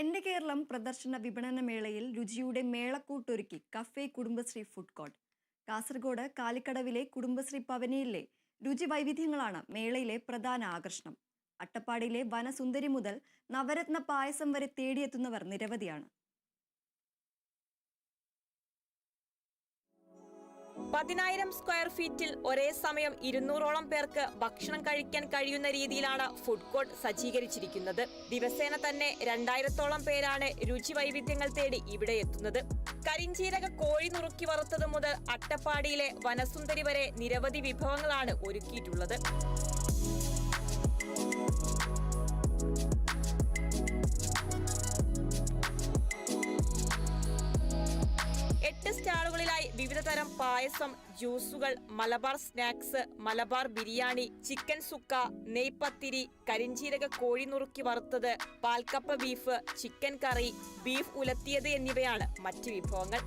എന്റെ കേരളം പ്രദർശന വിപണന മേളയിൽ രുചിയുടെ മേളക്കൂട്ടൊരുക്കി cafe Kudumbashree food court. Kasaragod കാലിക്കടവിലെ Kudumbashree പവനിയിലെ രുചി വൈവിധ്യങ്ങളാണ് മേളയിലെ പ്രധാന ആകർഷണം. അട്ടപ്പാടിയിലെ വനസുന്ദരി മുതൽ നവരത്ന പായസം വരെ തേടിയെത്തുന്നവർ നിരവധിയാണ്. പതിനായിരം സ്ക്വയർ ഫീറ്റിൽ ഒരേ സമയം ഇരുന്നൂറോളം പേർക്ക് ഭക്ഷണം കഴിക്കാൻ കഴിയുന്ന രീതിയിലാണ് ഫുഡ് കോർട്ട് സജ്ജീകരിച്ചിരിക്കുന്നത്. ദിവസേന തന്നെ രണ്ടായിരത്തോളം പേരാണ് രുചി വൈവിധ്യങ്ങൾ തേടി ഇവിടെ എത്തുന്നത്. കരിഞ്ചീരക കോഴി നുറുക്കി വറുത്തത് മുതൽ അട്ടപ്പാടിയിലെ വനസുന്ദരി വരെ നിരവധി വിഭവങ്ങളാണ് ഒരുക്കിയിട്ടുള്ളത്. എട്ട് സ്റ്റാളുകളിലായി വിവിധ തരം പായസം ജ്യൂസുകൾ മലബാർ സ്നാക്സ് മലബാർ ബിരിയാണി ചിക്കൻ സുക്ക നെയ്പത്തിരി കരിഞ്ചീരക കോഴി നുറുക്കി വറുത്തത് പാൽക്കപ്പ ബീഫ് ചിക്കൻ കറി ബീഫ് ഉലത്തിയത് എന്നിവയാണ് മറ്റ് വിഭവങ്ങൾ.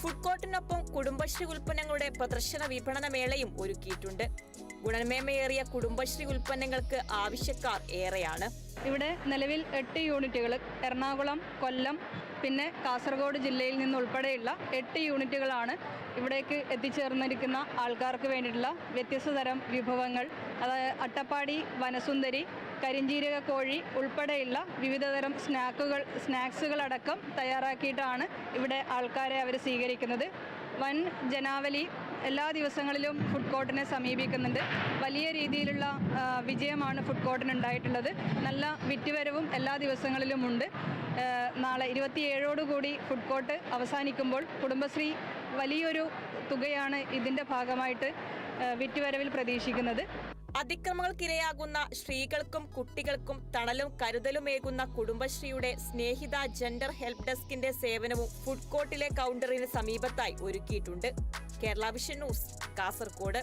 ഫുഡ് കോർട്ടിനൊപ്പം കുടുംബശ്രീ ഉൽപ്പന്നങ്ങളുടെ പ്രദർശന വിപണന മേളയും ഒരുക്കിയിട്ടുണ്ട്. ഗുണമേന്മയേറിയ കുടുംബശ്രീ ഉൽപ്പന്നങ്ങൾക്ക് ആവശ്യക്കാർ ഏറെയാണ്. ഇവിടെ നിലവിൽ എട്ട് യൂണിറ്റുകൾ എറണാകുളം കൊല്ലം പിന്നെ കാസർഗോഡ് ജില്ലയിൽ നിന്ന് നിന്നുൾപ്പെടെയുള്ള എട്ട് യൂണിറ്റുകളാണ് ഇവിടേക്ക് എത്തിച്ചേർന്നിരിക്കുന്ന ആൾക്കാർക്ക് വേണ്ടിയിട്ടുള്ള വ്യത്യസ്ത തരം വിഭവങ്ങൾ. അതായത് അട്ടപ്പാടി വനസുന്ദരി കരിഞ്ചീരക കോഴി ഉൾപ്പെടെയുള്ള വിവിധതരം സ്നാക്കുകൾ സ്നാക്സുകളടക്കം തയ്യാറാക്കിയിട്ടാണ് ഇവിടെ ആൾക്കാരെ അവർ സ്വീകരിക്കുന്നത്. വൻ ജനാവലി എല്ലാ ദിവസങ്ങളിലും ഫുഡ് കോർട്ടിനെ സമീപിക്കുന്നുണ്ട്. വലിയ രീതിയിലുള്ള വിജയമാണ് ഫുഡ് കോർട്ടിന് ഉണ്ടായിട്ടുള്ളത്. നല്ല വിറ്റുവരവും എല്ലാ ദിവസങ്ങളിലും ഉണ്ട് നാളെ ഇരുപത്തിയേഴോടുകൂടി ഫുഡ് കോർട്ട് അവസാനിക്കുമ്പോൾ കുടുംബശ്രീ വലിയൊരു തുകയാണ് ഇതിന്റെ ഭാഗമായിട്ട് വിറ്റുവരവിൽ പ്രതീക്ഷിക്കുന്നത്. അതിക്രമങ്ങൾക്കിരയാകുന്ന സ്ത്രീകൾക്കും കുട്ടികൾക്കും തണലും കരുതലുമേകുന്ന കുടുംബശ്രീയുടെ സ്നേഹിത ജെൻഡർ ഹെൽപ്പ് ഡെസ്കിന്റെ സേവനവും ഫുഡ് കോർട്ടിലെ കൗണ്ടറിന് സമീപത്തായി ഒരുക്കിയിട്ടുണ്ട്. Kerala vision news Kasaragod